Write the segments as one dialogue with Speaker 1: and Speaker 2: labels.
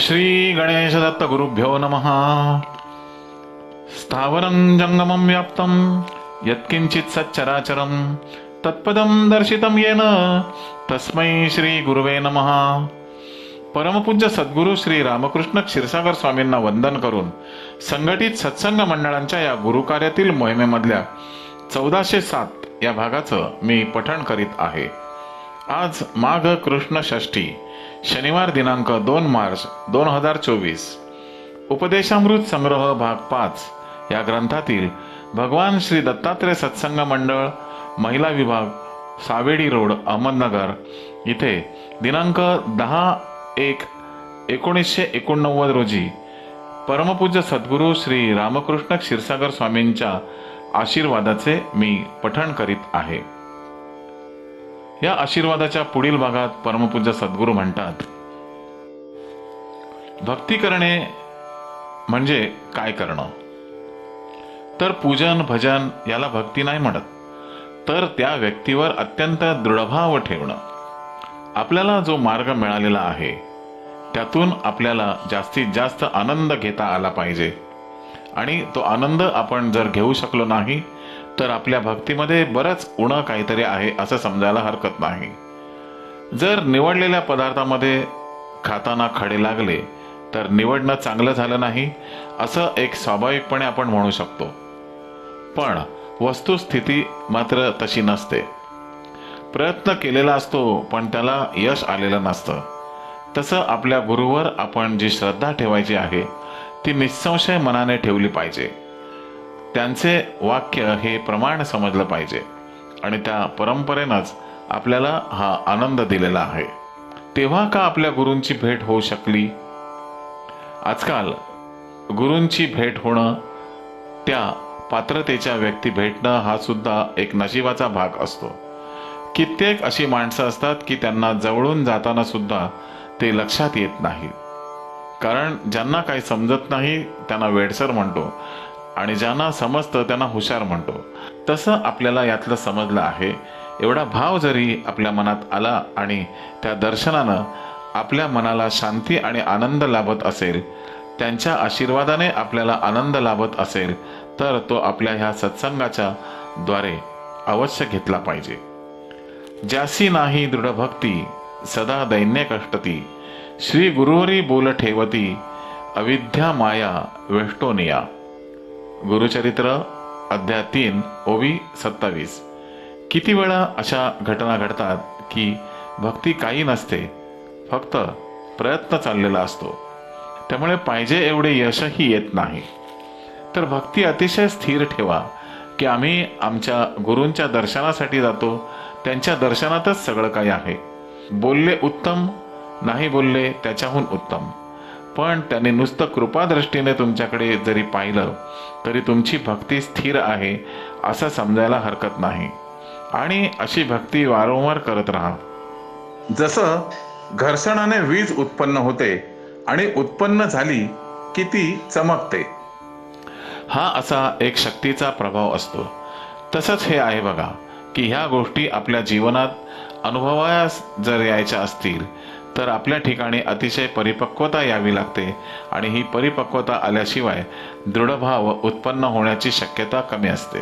Speaker 1: श्री गणेश दत्त गुरुभ्यो नमः। स्थावरं जंगमं व्याप्तं यत्किंचित् सच्चराचरं तत्पदं दर्शितं येन तस्मै श्री गुरुवे नमः। परमपूज्य सद्गुरू श्री रामकृष्ण क्षीरसागर स्वामींना वंदन करून संघटित सत्संग मंडळांच्या या गुरुकार्यातील मोहिमेमधल्या चौदाशे सात या भागाचं मी पठण करीत आहे. आज माघ कृष्ण षष्ठी शनिवार दिनांक दोन मार्च दोन हजार चोवीस. उपदेशामृत संग्रह भाग पाच. या ग्रंथातील भगवान श्री दत्तात्रय सत्संग मंडळ महिला विभाग सावेडी रोड अहमदनगर. इथे दिनांक दहा एक एकोणीसशे एकोणनव्वद रोजी परमपूज्य सद्गुरू श्री रामकृष्ण क्षीरसागर स्वामींच्या आशीर्वादाचे मी पठण करीत आहे. या आशीर्वादाच्या पुढील भागात परमपूज्य सद्गुरू म्हणतात. भक्ती करणे म्हणजे काय करणं? तर पूजन भजन याला भक्ती नाही म्हणत तर त्या व्यक्तीवर अत्यंत दृढभाव ठेवणं. आपल्याला जो मार्ग मिळालेला आहे त्यातून आपल्याला जास्तीत जास्त आनंद घेता आला पाहिजे. आणि तो आनंद आपण जर घेऊ शकलो नाही तर आपल्या भक्तीमध्ये बरंच उणं काहीतरी आहे असं समजायला हरकत नाही. जर निवडलेल्या पदार्थामध्ये खाताना खडे लागले तर निवडणं चांगलं झालं नाही असं एक स्वाभाविकपणे आपण म्हणू शकतो. पण वस्तुस्थिती मात्र तशी नसते. प्रयत्न केलेला असतो पण त्याला यश आलेलं नसतं. तसं आपल्या गुरुवर आपण जी श्रद्धा ठेवायची आहे ती निसंशय मनाने ठेवली पाहिजे. त्यांचे वाक्य हे प्रमाण समजलं पाहिजे. आणि त्या परंपरेनंच आपल्याला हा आनंद दिलेला आहे. तेव्हा का आपल्या गुरूंची भेट होऊ शकली? आजकाल गुरूंची भेट होणं त्या पात्रतेच्या व्यक्ती भेटणं हा सुद्धा एक नशिबाचा भाग असतो. कित्येक अशी माणसं असतात की त्यांना जवळून जाताना सुद्धा ते लक्षात येत नाही. कारण ज्यांना काही समजत नाही त्यांना वेडसर म्हणतो. आणि ज्यांना समजतं त्यांना हुशार म्हणतो. तसं आपल्याला यातलं समजलं आहे. एवढा भाव जरी आपल्या मनात आला आणि त्या दर्शनानं आपल्या मनाला शांती आणि आनंद लाभत असेल त्यांच्या आशीर्वादाने आपल्याला आनंद लाभत असेल तर तो आपल्या ह्या सत्संगाच्या द्वारे अवश्य घेतला पाहिजे. ज्यासी नाही दृढभक्ती सदा दैन्य कष्टती श्री गुरुवरी बोल ठेवती अविद्या माया वेष्टोनिया गुरुचरित्र अध्याय तीन ओवी सत्तावीस. किती वेळा अशा घटना घडतात की भक्ती काही नसते फक्त प्रयत्न चाललेला असतो. त्यामुळे पाहिजे एवढे यशही येत नाही. तर भक्ती अतिशय स्थिर ठेवा की आम्ही आमच्या गुरूंच्या दर्शनासाठी जातो त्यांच्या दर्शनातच सगळं काही आहे. बोलले उत्तम नाही बोलले त्याच्याहून उत्तम. पण त्यांनी नुसतं कृपादृष्टीने तुमच्याकडे जरी पाहिलं तरी तुमची भक्ती स्थिर आहे असं समजायला हरकत नाही. आणि अशी भक्ती वारंवार करत राहा. जसं घर्षणाने वीज उत्पन्न होते आणि उत्पन्न झाली की ती चमकते. हा असा एक शक्तीचा प्रभाव असतो. तसंच हे आहे बघा की ह्या गोष्टी आपल्या जीवनात अनुभवायास जर यायच्या असतील तर आपल्या ठिकाणी अतिशय परिपक्वता यावी लागते आणि ही परिपक्वता आल्याशिवाय दृढभाव उत्पन्न होण्याची शक्यता कमी असते.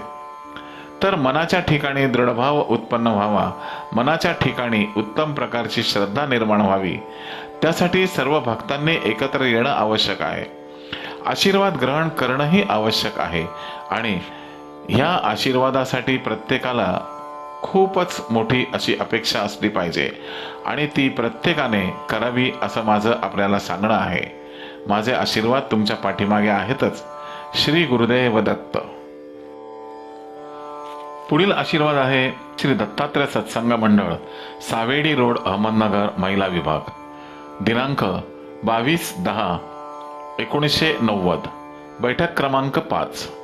Speaker 1: तर मनाच्या ठिकाणी दृढभाव उत्पन्न व्हावा मनाच्या ठिकाणी उत्तम प्रकारची श्रद्धा निर्माण व्हावी त्यासाठी सर्व भक्तांनी एकत्र येणं आवश्यक आहे. आशीर्वाद ग्रहण करणंही आवश्यक आहे आणि ह्या आशीर्वादासाठी प्रत्येकाला खूपच मोठी अशी अपेक्षा असली पाहिजे. आणि ती प्रत्येकाने करावी असं माझं आपल्याला सांगणं आहे. माझे आशीर्वाद तुमच्या पाठीमागे आहेतच. श्री गुरुदेव दत्त. पुढील आशीर्वाद आहे श्री दत्तात्रय सत्संग मंडळ सावेडी रोड अहमदनगर महिला विभाग. दिनांक बावीस दहा एकोणीसशे नव्वद. बैठक क्रमांक पाच.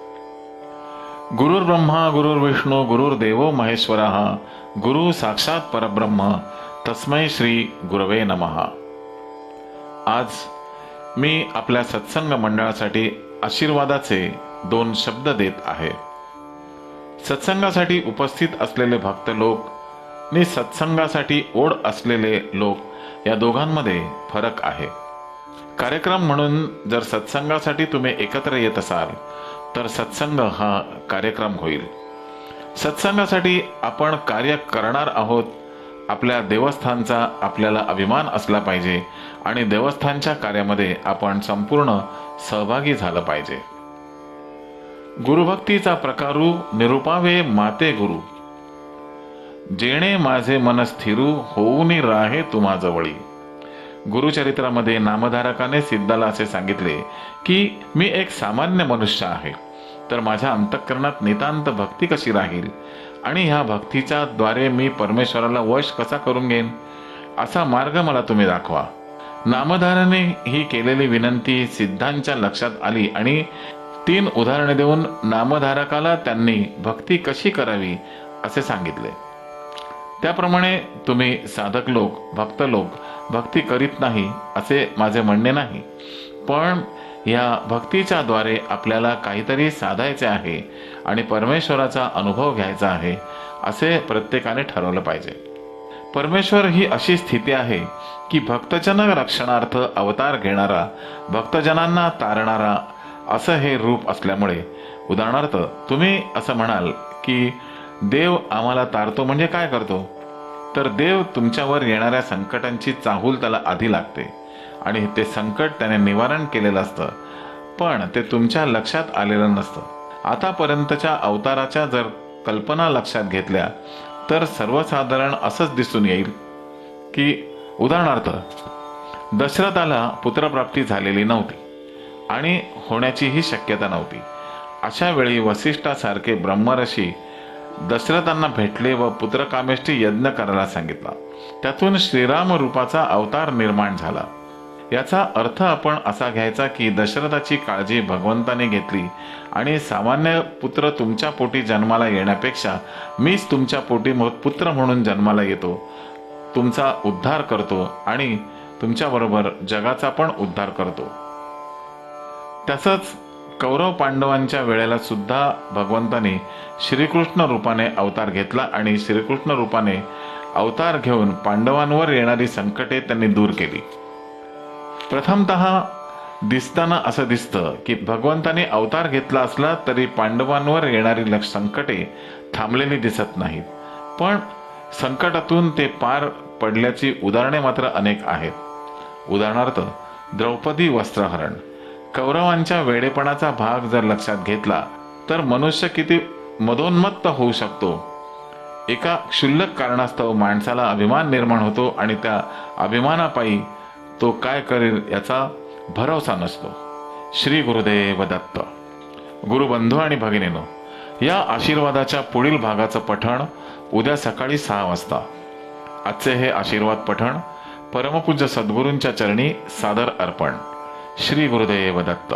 Speaker 1: गुरुर् ब्रह्मा गुरुर्विष्णू विष्णू देवो महेश्वरा गुरु साक्षात परब्रह्म तस्मै श्री गुरवे नमहा आज मी आपल्या सत्संग मंडळासाठी आशीर्वादाचे दोन शब्द देत आहे. सत्संगासाठी उपस्थित असलेले भक्त लोक आणि सत्संगासाठी ओढ असलेले लोक या दोघांमध्ये फरक आहे. कार्यक्रम म्हणून जर सत्संगासाठी तुम्ही एकत्र येत असाल तर सत्संग हा कार्यक्रम होईल. सत्संगासाठी आपण कार्य करणार आहोत. आपल्या देवस्थानचा आपल्याला अभिमान असला पाहिजे आणि देवस्थानच्या कार्यामध्ये आपण संपूर्ण सहभागी झालं पाहिजे. गुरुभक्तीचा प्रकारू निरुपावे माते गुरु. जेणे माझे मन स्थिरू होऊन राहे तुम्हा जवळी. गुरुचरित्रामध्ये नामधारकाने सिद्धाला असे सांगितले की मी एक सामान्य मनुष्य आहे. तर माझ्या अंतःकरणात नितांत भक्ती कशी राहील? आणि ह्या भक्तीच्या द्वारे मी परमेश्वराला वश कसा करून घेईन? असा मार्ग मला तुम्ही दाखवा. नामधाराने ही केलेली विनंती सिद्धांच्या लक्षात आली आणि तीन उदाहरणे देऊन नामधारकाला त्यांनी भक्ती कशी करावी असे सांगितले. त्याप्रमाणे तुम्ही साधक लोक भक्त लोक भक्ती करीत नाही असे माझे म्हणणे नाही. पण या भक्तीच्या द्वारे आपल्याला काहीतरी साधायचे आहे आणि परमेश्वराचा अनुभव घ्यायचा आहे असे प्रत्येकाने ठरवलं पाहिजे. परमेश्वर ही अशी स्थिती आहे की भक्तजन रक्षणार्थ अवतार घेणारा भक्तजनांना तारणारा असं हे रूप असल्यामुळे. उदाहरणार्थ तुम्ही असं म्हणाल की देव आम्हाला तारतो म्हणजे काय करतो? तर देव तुमच्यावर येणाऱ्या संकटांची चाहूल त्याला आधी लागते. आणि ते संकट त्याने निवारण केलेलं असतं. पण ते तुमच्या लक्षात आलेलं नसतं. आतापर्यंतच्या अवताराच्या जर कल्पना लक्षात घेतल्या तर सर्वसाधारण असंच दिसून येईल. की उदाहरणार्थ दशरथाला पुत्रप्राप्ती झालेली नव्हती आणि होण्याचीही शक्यता नव्हती. अशा वेळी वसिष्ठासारखे ब्रह्मर्षी दशरथांना भेटले व पुत्रकामेष्टी यज्ञ करायला सांगितला. त्यातून श्रीराम रूपाचा अवतार निर्माण झाला. याचा अर्थ आपण असा घ्यायचा की दशरथाची काळजी भगवंताने घेतली आणि सामान्य पुत्र तुमच्या पोटी जन्माला येण्यापेक्षा मीच तुमच्या पोटी म- पुत्र म्हणून जन्माला येतो. तुमचा उद्धार करतो आणि तुमच्याबरोबर जगाचा पण उद्धार करतो. तसंच कौरव पांडवांच्या वेळेला सुद्धा भगवंताने श्रीकृष्ण रूपाने अवतार घेतला आणि श्रीकृष्ण रूपाने अवतार घेऊन पांडवांवर येणारी संकटे त्यांनी दूर केली. प्रथमत दिसताना असं दिसतं की भगवंताने अवतार घेतला असला तरी पांडवांवर येणारी लक्ष संकटे थांबलेली दिसत नाहीत. पण संकटातून ते पार पडल्याची उदाहरणे मात्र अनेक आहेत. उदाहरणार्थ द्रौपदी वस्त्रहरण. कौरवांच्या वेडेपणाचा भाग जर लक्षात घेतला तर मनुष्य किती मदोन्मत्त होऊ शकतो. एका क्षुल्लक कारणास्तव माणसाला अभिमान निर्माण होतो आणि त्या अभिमानापायी तो काय करेल याचा भरोसा नसतो. श्री गुरुदेव दत्त गुरुबंधू आणि भगिनीनो या आशीर्वादाच्या पुढील भागाचं पठण उद्या सकाळी सहा वाजता. आजचे हे आशीर्वाद पठण परमपूज्य सद्गुरूंच्या चरणी सादर अर्पण. श्री गुरुदेव दत्त.